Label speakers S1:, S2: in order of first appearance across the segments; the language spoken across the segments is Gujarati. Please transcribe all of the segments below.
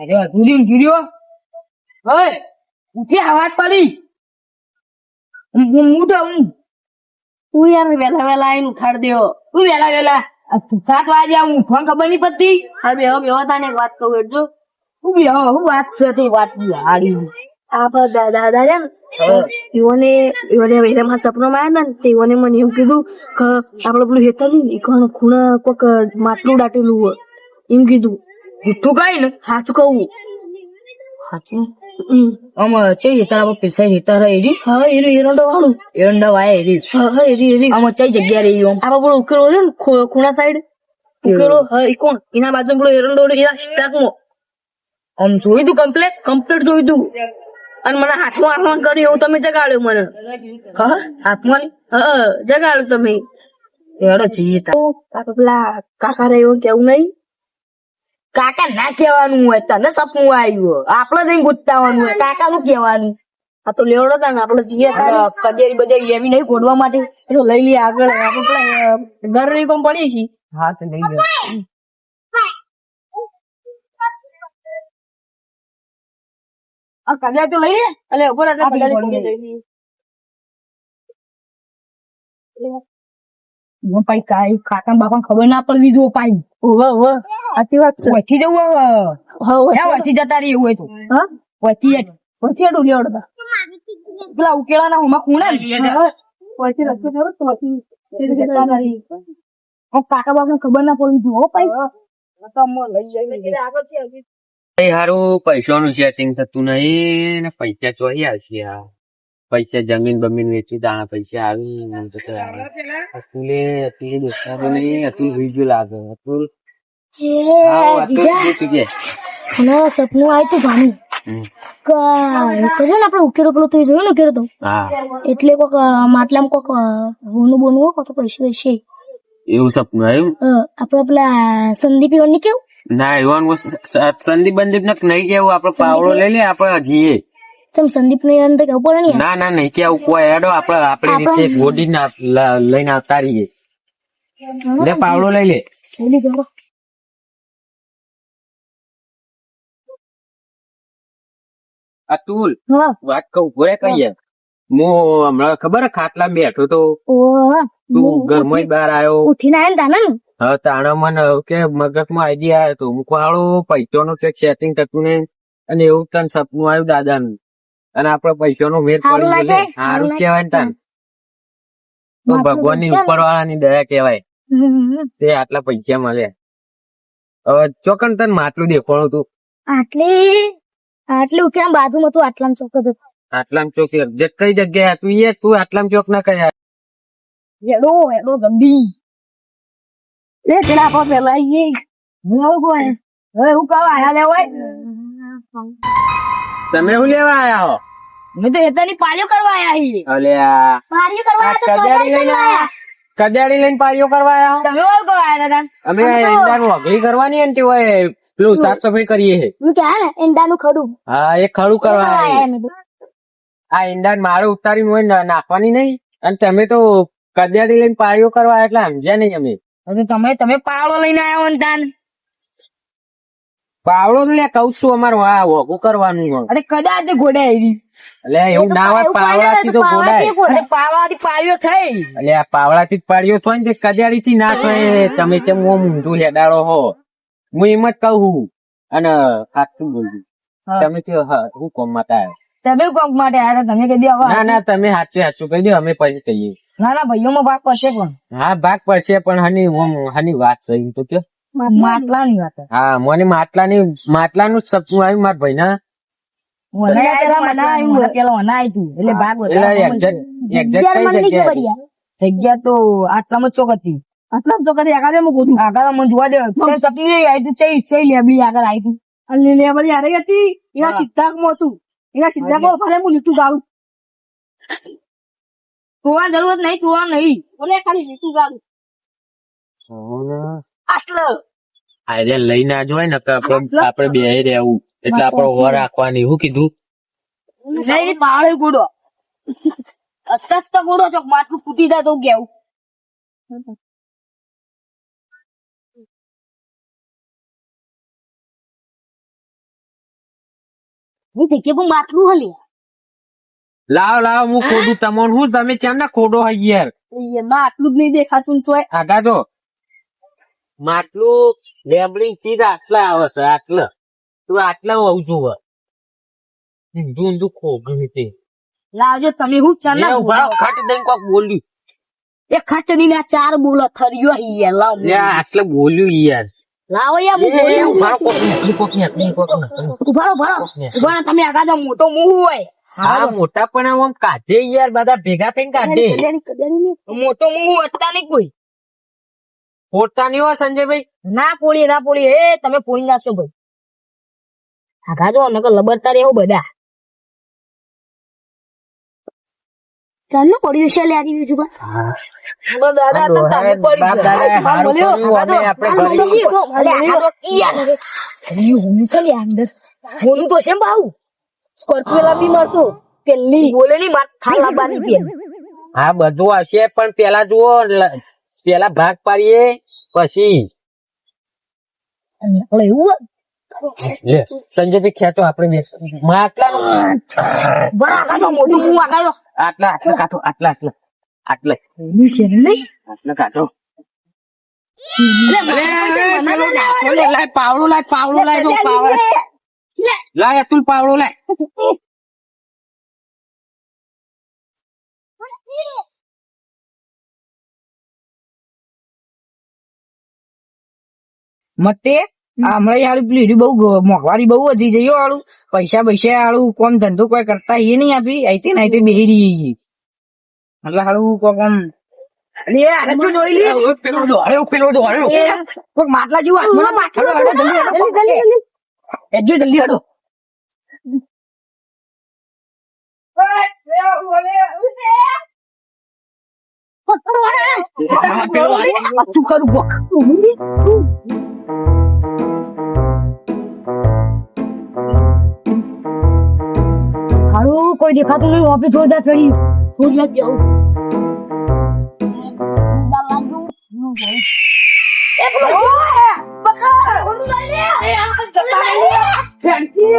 S1: અરે અધૂરી ઊંઘી રહ્યો? ઓય ઉઠી આવાજ પડી. હું ઉઠો હું
S2: તું યાર વેલા વેલા આવીને ઉઠાડ દેવો
S1: તું વેલા વેલા સાત વાગે હું ફોન ખબર નહીં પડતી?
S2: હા બે હવે તને એક વાત કહું એટલે
S1: હું બી હવે હું વાત છે તે વાત બી હારી?
S2: આપણા દાદા છે ને એઓને એઓને વેરામાં સપનામાં આવ્યા ને તેઓને મને એવું કીધું કે આપડે પેલું હેતર ને ખૂણા કોક માટલું દાટેલું હોય. એમ કીધું.
S1: જુઠ્ઠું કઈ ને
S2: સાચું કહું
S1: સાચું આમાં ચઈ તારા પપ્પી સહી હેતાર એરી
S2: હા એરી એરંડો વાળું
S1: એરંડા વાય એરી
S2: હા એરી એરી
S1: આમાં ચઈ જગ્યા રહી આમ
S2: આ પેલો ઉકેલો ને ખૂણા સાઈડ ઉકેલો હા એ કોણ એના બાજુ પેલો એરંડો એના સ્ટાકમાં
S1: આમ જોયું તું કમ્પ્લેટ
S2: કમ્પ્લેટ જોઈ તું અને મને હાથમાં હાથમાં કર્યું એવું તમે જગાડ્યું મને
S1: હા હાથમાં
S2: હા જગાડ્યું તમે
S1: એડો તાર.
S2: પેલા કાકા રહ્યો કેવું નહીં
S1: કાકા ના કહેવાનું હોય તને સપનું આવ્યું આપડે નહીં ગુજતાવાનું હોય કાકા નું કહેવાનું?
S2: આ તો લેવડો તા ને આપડે જઈએ.
S1: કજેરી બજેરી એવી નહીં ગોડવા માટે.
S2: એટલે લઈ લઈએ આગળ આપણે પેલા ઘરની કોમ પડીએ છીએ?
S1: હા તો લઈ લે
S2: આ કલ્યા તો લઈ લે એટલે ઉપર એટલે
S1: આપી
S2: કલ્યાની
S1: પડી
S2: કોડી લઈ લઈએ.
S1: હું પાઈ કાઈ કાકા બાપા ખબર ના પડવી જો પાઈ
S2: હોવે હોવે સાચી વાત છે.
S1: વચ્ચે જવું હવે.
S2: હા.
S1: હે જતા રહી એવું હોય તો?
S2: હા?
S1: વચ્ચે જ.
S2: પછી એડું લેવડો તા
S1: પેલા ઉકેલા ના હોમાં ખૂણે ને.
S2: રસ્તો જવું તો પછી જતા રહી.
S1: હું કાકા બાપને ખબર ના
S2: પડી જુઓ.
S3: એ હારું પૈસાનું સેટિંગ થતું નહીં ને પૈસા ચોરી આવશે આ પૈસા જમીન બમીન વેચી દાણા પૈસા આવી. અતુલે અતુલ દોસ્તારો નહીં અતુલ બીજું લાગે. અતુલ.
S2: સપનું આવ્યું તું ભાનું.
S3: હમ.
S2: ને આપણે ઉકેલો પેલો તો જોયું ને ઉકેલો તો?
S3: હા.
S2: એટલે કોક માટલામાં કોક હોનું બોનું કોક પૈસે પૈસે
S3: એવું સપનું આવ્યું?
S2: આપડે પેલા સંદીપ ઈવનની કેવું?
S3: ના એવાનું સંદીપ બંદીપ ને નહીં કેવું આપડે પાવડો લઈ લે આપડે જીએ
S2: ચમ સંદીપ ને અંદર કેવું પડે ને
S3: ના ના નહીં કેવું કોઈ હેડો આપણે આપણે રીતે ગોડી લઈને આવતા રહીએ લે પાવડો લઈ લે.
S2: લઈ
S3: અતુલ વાત કહું ભોરે કહીએ હું. હમણાં ખબર હે ખાટલા બેઠો તો. તું ઘરમાં બહાર આવ્યો.
S2: ઉઠીને ને તાને ને?
S3: હવે મને કે મગજમાં આઈડિયા આવ્યો તો. હું પૈસો નું ચેક સેટિંગ થતું નહીં. અને એવું તને સપનું આવ્યું દાદાનું. અને આપડે પૈસાનો મેર
S2: હારું
S3: પડી ગયો. હારું
S2: હારું
S3: કેવાય ને તાન. તો ભગવાનની ઉપર વાળા ની દયા કેવાય તે આટલા પૈસા મળે. હવે ચોકન તને માટલું દેખાણું તું?
S2: આટલી? આટલી ઉઠ્યા બાજુમાં તું આટલામ ચોક હતો.
S3: આટલામ ચોક જે કઈ જગ્યાએ તું એ તું આટલામ ચોક ના કયા?
S1: એડો એડો ગંદી
S2: એ પેલા પર પેલા આઈએ.
S1: હું આવું કોઈ? હવે હું કહું આયા લે હોય?
S3: તમે શું લેવા આયા હો?
S1: મેં તો હેતાની પાલ્યો કરવા આયા છીએ.
S3: અલ્યા
S2: પારીઓ કરવા
S3: આ કજાડી લઈને આયા. કજાડી લઈને પારીઓ કરવા આયા
S1: તમે ઓલ કો આયા દાદા?
S3: અમે ઈંડાનું અઘરી કરવાની હે હોય પેલું સાફ સફાઈ કરીએ હે.
S2: હું કે હા ને ઈંડાનું ખડું.
S3: હા એ ખડું કરવા
S2: આયા
S3: આયા. આ ઈંડા મારે ઉતારી હોય નાખવાની નહીં. અને તમે તો કજાડી લઈને પાળીઓ કરવા એટલે સમજ્યા નહીં અમે.
S1: તમે તમે પાળો લઈને આવ્યો હો ને તાન
S3: પાવડો તો લે કઉ છું અમારું આ વોગું કરવાનું
S1: અરે કદાચ ઘોડે આવી
S3: એટલે એવું ના હોય પાવડાથી તો ગોડાય.
S1: પાવડા થી પાડ્યો થઈ.
S3: એટલે આ પાવડા થી પાડ્યો થાય ને તે થી ના થાય. તમે કેમ હું ઊંધું હેડાળો હો. હું એમ જ કહું અને સાચું બોલું તમે કે હા, કોમ માતા આવ્યો?
S1: તમે કોમ માટે આ તમે તમે દો
S3: ના
S1: હવે
S3: ના તમે સાચું સાચું કહી દો અમે પછી કહીએ.
S1: ના ના ભાઈઓમાં ભાગ પડશે પણ.
S3: હા ભાગ પડશે પણ હની હની વાત સહી તો કે
S1: માટલાની વાત.
S3: હા મને માટલાની માટલાનું જ સપનું આવ્યું મારા ભાઈ ના?
S1: જગ્યા તો આટલામાં ચોક હતી.
S2: આટલા તો કદી આગળ ગોતું.
S1: આગળ મને જોવા દે. સપની આવી તું ચઈ ચઈ લેબડી આગળ આવી તું.
S2: અને હતી. એના
S1: હા.
S2: સિદ્ધાંતમાં હતું. એના સિદ્ધાંતમાં ફરે હું લીટું ગાળું.
S1: તુવા જરૂરત નહીં તુવા નહીં.
S2: બોલે ખાલી લીટું. આટલો.
S3: આ હોય ને કે આપણે આપણે બે રહેવું એટલે આપણે વર રાખવાની. શું કીધું?
S1: નહીં પાવડે ગોડો. અસ્તસ્ત ગોડો છો માટલું ફૂટી જાય તો કેવું? હું કે માટલું હલી?
S3: લાવ લાવ હું ખોડું તમોન. હું તમે ના ખોડો હોય યાર?
S1: એમાં આટલું જ નહીં દેખાતું તોય.
S3: આગા જો માટલું લેબલિંગ ચીજ આટલા આવે છે આટલા. તું આટલા હોવું. જોવે ઊંધું ઊંધું ખોગું તે
S1: લાવજો તમે હું ના
S3: ઊભા ખટ દઈને કોક બોલ્યું.
S1: એ ખટની ના ચાર બોલો થર્યો યાર લાવ
S3: લે આટલે બોલ્યું યાર.
S1: લાવો યાર હું બોલ્યો
S3: કોક કોક નીકળી કોક નીકળી.
S1: ઉભારો ઉભારો ઉભારો તમે આગા જાઓ મોટો હોય.
S3: હા મોટા પણ આમ કાઢે યાર બધા ભેગા થઈને કાઢે.
S1: મોટો મું હું નહીં કોઈ.
S3: ફોડતા નહીં હોય સંજયભાઈ.
S1: ના પોળી ના પોળી એ તમે પોળી નાખશો ભાઈ. આગા જો નકર લબડતા રહેવું બધા. ચાલો પડ્યું છે લે આજી બીજું દાદા તો પડી
S3: આપણે
S1: છે ભાવ? સ્કોર્પિયો લાંબી મારતો પેલી. બોલે નહીં માર ખાલ
S3: હા બધું હશે પણ પેલા જુઓ પેલા ભાગ પાડીએ પછી. સંજયભાઈ ખેંચો આપણે
S1: તો
S3: આટલા આટલા કાઢો આટલા આટલા આટલા. આટલા કાઢો. પાવડો લાય પાવડો લાય પાવડો. લાય અતુલ પાવડો લાય.
S4: મતે હમણાં હારું પેલી બહુ મોંઘવારી બહુ વધી જઈ હો પૈસા પૈસા હારું કોમ ધંધો કોઈ કરતા એ નહીં આપી. આઈતે ને આઈતે બેહી રહી. એટલે હાડું કોક આમ માટલા જેવું હેડો, હેડો, જલ્દી હેડો, હેડો. જલ્દી
S1: હારું કોઈ દેખાતું નહીં ઓફિસ જોરદાર ચડી. જોરદાર જાઉં એ પેલો પકડ. જલ્દી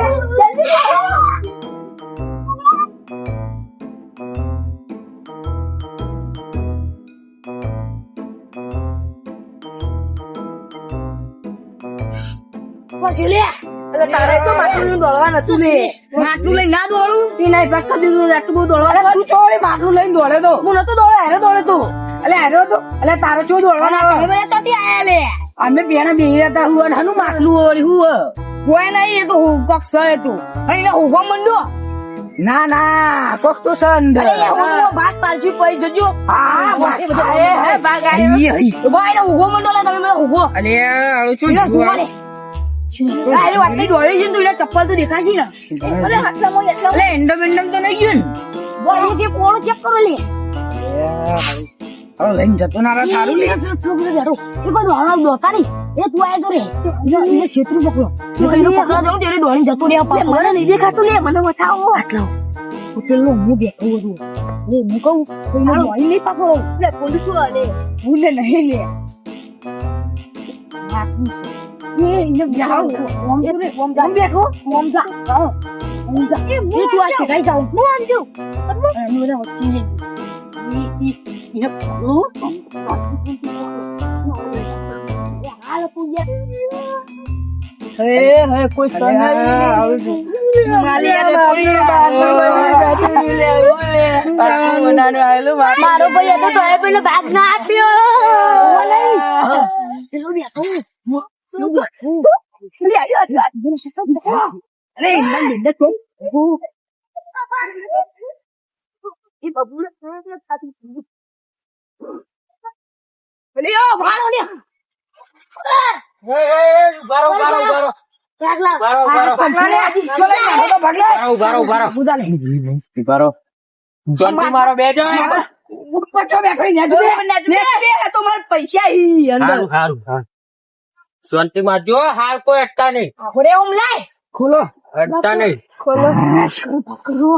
S1: પછી લે એટલે તારે તો માટલું દોડવા નતું લે. માટલું લઈ ના દોડું? તે ના પેક કરી દીધું આટલું બધું દોડવા
S4: તું ચોળી માટલું લઈને દોડે તો.
S1: હું નતો દોડે હેરે દોડે તું.
S4: એટલે હેરો તો એટલે તારે ચો દોડવાના
S1: તમે બધા ચોથી આયા લે.
S4: અમે બેના બેહી રહ્યા હતા હું અને હાનું માટલું વળી હું
S1: કોઈ નહીં એ તો હું પક્ષ છે તું. અને મંડો
S4: ના ના કોક તો
S1: સંધ ભાગ પાડશું પડી જજો.
S4: હા, ભાગ
S1: હે, ભાગ મંડો લે તમે
S4: ઊભો અરે શું
S1: જોવા એની છે ને તો એને ચપ્પલ તો દેખાશે ને અરે આટલામાં એટલામાં
S4: અલે એન્ડમ એન્ડમ તો નહીં ગયું
S1: બોલ એ જે ચેક કરો લે
S4: હવે લઈને જતો ના રહે સારું લે
S1: એ કોઈ દોડવા દોતા નહીં એ તું આય તો રે એને- છેતરી પકડો એ કઈ પકડવા જાઉં ત્યારે દોડીને જતો રે મને નહીં દેખાતું લે મને બતાવો આટલો તો હું બેઠો હતું લે હું કહું તો દોડી નહીં પકડો લે પોલીસ લે હું લે નહીં લે એ કોઈ મારો ભાઈ હતો તો પેલો ભાગ ના આપ્યો પેલો બેઠો.
S3: મારો બેજો
S1: પૈસા ઈ અંદર
S3: હારું હારું હારું. શાંતિ માં જો હાલ કોઈ અટતા નહીં.
S1: આપણે ઓમ લાય
S4: ખોલો
S3: અટતા નહીં.
S1: ખોલો.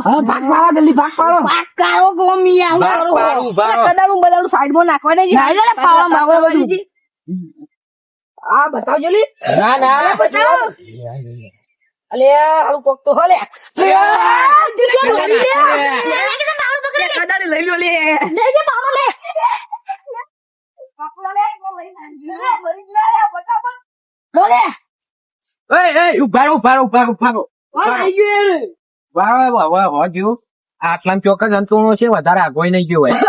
S4: હા ભાગ પાડો જલ્દી ભાગ પાડો.
S1: ભાગ કાઢો ગોમિયા
S3: ભાગ પાડો ભાગ.
S1: કદાળું બદાળું સાઈડમાં નાખવા દે ના લે પાવા માગવા બધું.
S4: આ બતાવજો લી
S3: ના ના.
S1: બચાવ.
S4: અલે હાલું કોક તો હલે. કદાચ લઈ લો લે.
S1: બોલે
S3: એ મામા ઊભા જો ચોક્કસ છે વધારે નહીં ગયો હોય.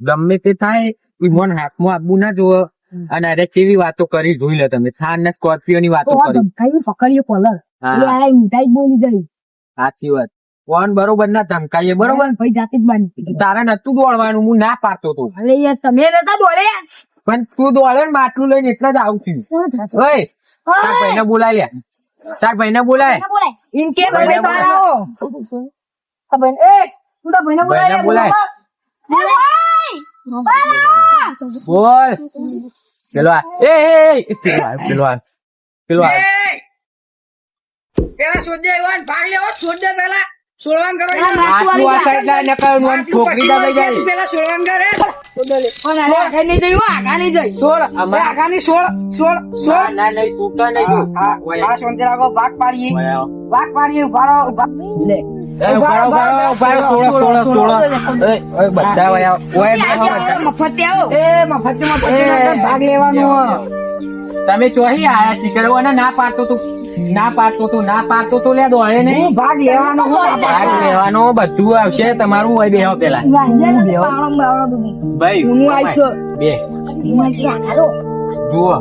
S3: ગમે તે થાય ઈ મન હાથમાં આપવું ના જોવે અને અરે કેવી વાતો કરી જોઈ લે તમે. થાર ને સ્કોર્પિયો ની વાતો કરી.
S4: પકડીએ કોલર
S3: હા.
S4: મીઠાઈ બોલી જાય
S3: સાચી વાત. કોણ બરોબર ના ધમકાઈએ બરોબર?
S4: ભાઈ જાતે જ બાંધી
S3: તારા નતું દોડવાનું હું ના પાડતો તો.
S4: અલે યાર તમે નતા દોડે
S3: પણ તું દોડે ને માટલું લઈને એટલે જ આવું છું. ઓય તાર ભાઈને બોલાય લે. તાર ભાઈને બોલાય.
S4: ઇનકે ભાઈ
S3: ભાઈને
S4: બહાર આવો ભાઈ એ તું તો ભાઈને બોલાય
S3: બોલાય. બોલ. પેલો આ એ પેલો આ પેલો આ પેલો આ
S4: પેલા આવ્યો ને ભાગ લેવો સોળવાન કરો
S3: આટલું આ સાઈડ ના નકર છોકરી દબાઈ જાય
S4: સોળવાન કરે ભાગ પાડીએ
S3: વાઘ
S4: ભાગ પાડીએ ઊભા ઊભા
S3: તમે ચોહી આયા શીખર અને ના પાડતો તું. ના પાડતો તું ના પાડતો તો લે દોડે નહીં.
S4: ભાગ લેવાનો
S3: ભાગ લેવાનો બધું આવશે તમારું હોય બેહો પેલા. ભાઈ
S4: હું આવીશ.
S3: બે. જુઓ.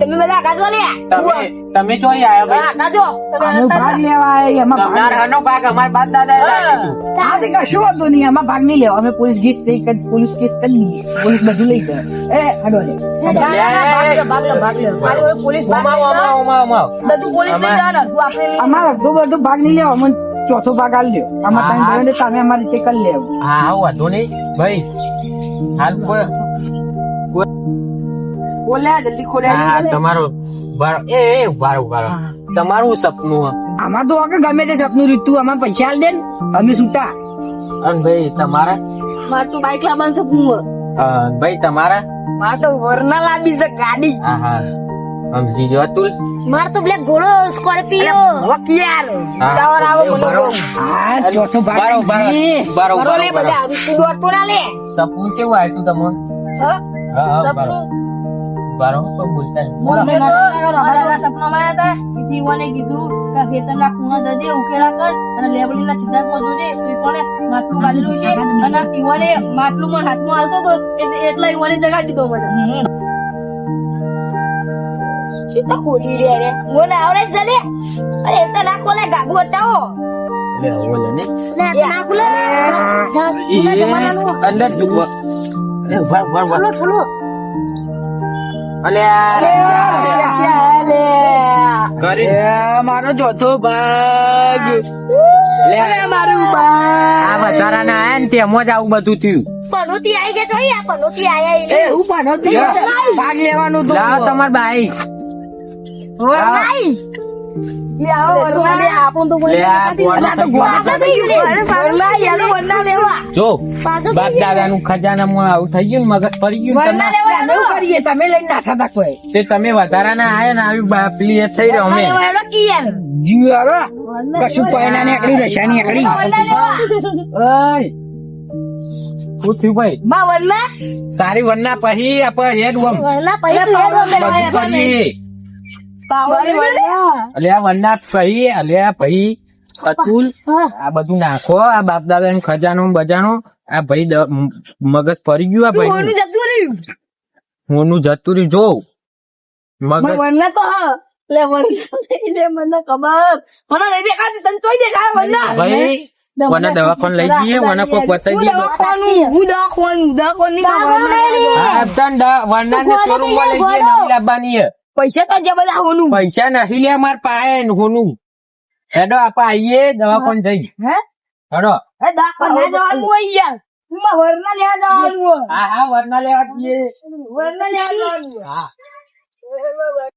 S1: તમે બધા કાઢો લે
S3: તમે તમે જો આયા ભાઈ.
S1: કાઢો
S4: તમે ભાગ લેવા આયા, એમાં ભાગ
S3: તમારા હનો ભાગ અમાર બાપ દાદા
S4: આ તે કશું વાંધો નહીં એમાં ભાગ નહીં લેવા. અમે પોલીસ કેસ થઈ કરી- પોલીસ કેસ કરી લઈએ. પોલીસ બધું લઈ જાય. એ હાડો લે. પોલીસ
S1: બધું પોલીસ લઈ જવાના તું આપણે લઈ
S4: અમારે અડધો બધો ભાગ નહીં લેવા. અમને ચોથો ભાગ આલ લ્યો. ભાઈઓને તમે અમારી રીતે કરી લેવું.
S3: હા હા વાંધો નહીં. ભાઈ હાલ
S4: ખોલ્યા જલ્દી
S3: હા
S4: ખોલ્યા
S3: તમારો એ એ ઊભા ઊભા તમારું સપનું
S4: આમાં તો આગળ ગમે તે સપનું રીતું આમાં પૈસા આલ દે ને. અમે છૂટા
S3: અને ભાઈ તમારા?
S1: મારે તો બાઈક લાવવાનું સપનું
S3: ભાઈ તમારા?
S1: મારે તો વરના લાવી છે ગાડી.
S3: હા હા. સમજી ગયો અતુલ?
S1: મારે તો બ્લેક ઘોડો સ્કોર્પિયો.
S4: વકિયાર
S3: હા.
S1: ટાવર આવો બોલો
S4: હા ચોથો ભાગ
S3: બારો બારો
S4: નહીં.
S3: બરો-
S1: બરો લે બધા તું દોડતો ના લે
S3: સપનું કેવું આવ્યું તમને?
S1: હા?
S3: હા હા બરો
S1: સપનું?
S3: બરો તો બોલતા નહીં.
S1: અમે તો મારા સપનામાં આવ્યા હતા એથી ઈવોને કીધું કે ખેતરના ખૂણા જજે ઉકેલા કર અને લેબડીના પહોંચો છે તો કોણે માટલું કાઢેલું છે? અને ઈવોને માટલું માં હાથમાં હાલતો હતો એટલે એટલા ઈવોને જગાડી દીધો મને. સીતા ખોલી રે રે મને આવડે છે લે. અરે તો નાખો લે ગાગુ હટાવો.
S3: લે હવે લે ને.
S1: લે નાખો લે
S3: એ અંદર જુઓ. એ ઊભા ઊભા
S1: ચલો ચલો
S4: મારો ચોથો ભાગ. મારું ભાગ
S3: આ વધારાના આયા ને તેમાં જ આવું બધું થયું.
S1: પનોતી આવી ગયા તો આ પનોતી આયા
S4: એ હું ભાગ લેવાનું
S3: તમાર બાઈક
S1: આવું
S3: થઈ ગયું મગજ ગયું તમે
S1: લેવા
S4: અમે એવું કરીએ તમે લઈને નાખા તા કોઈ.
S3: તે તમે વધારાના આયા ને આવી બાપલી એ થઈ રહ્યો અમે.
S4: કશું કોઈના નીકળી રશા નીકળી
S1: વરના
S3: શું થયું ભાઈ?
S1: માં વરના
S3: તારી વરના પછી આપણે હેડ વમ
S1: વરના
S3: બધું કરીએ
S1: પાવર વરના
S3: અલે આ વરના પછી અલે આ ભાઈ અતુલ આ બધું નાખો આ બાપ દાદા નું ખજાનો બજાનો આ ભાઈ મગજ ફરી ગયું આ ભાઈ
S1: જતું રહ્યું?
S3: હોનું જતું રહ્યું જોઉં. મગજ
S1: તો લે લે મને ખબર. મને નહીં દેખાતી તને તોય દેખાય વરના
S3: ભાઈ કોના દવાખાન લઈ જઈએ કોને કોક બતાવી દઈએ.
S1: દવાખાનું હું દવાખાનું દવાખાની
S3: હા તન દ- ને શોરૂમમાં લઈ જઈએ નવી લાવવાની હે.
S1: પૈસા તો જે બધા હોનું.
S3: પૈસા નહીં લે માર પાસે હોનું. હેડો આપા દવા દવાખાને જઈ.
S1: હે?
S3: હેડો.
S1: હે દવાખાને જવાનું હોય યાર. હું માં વરના લેવા જવાનું
S3: હા હા વરના લેવા જઈએ.
S1: વરના લેવા જવાનું હોય.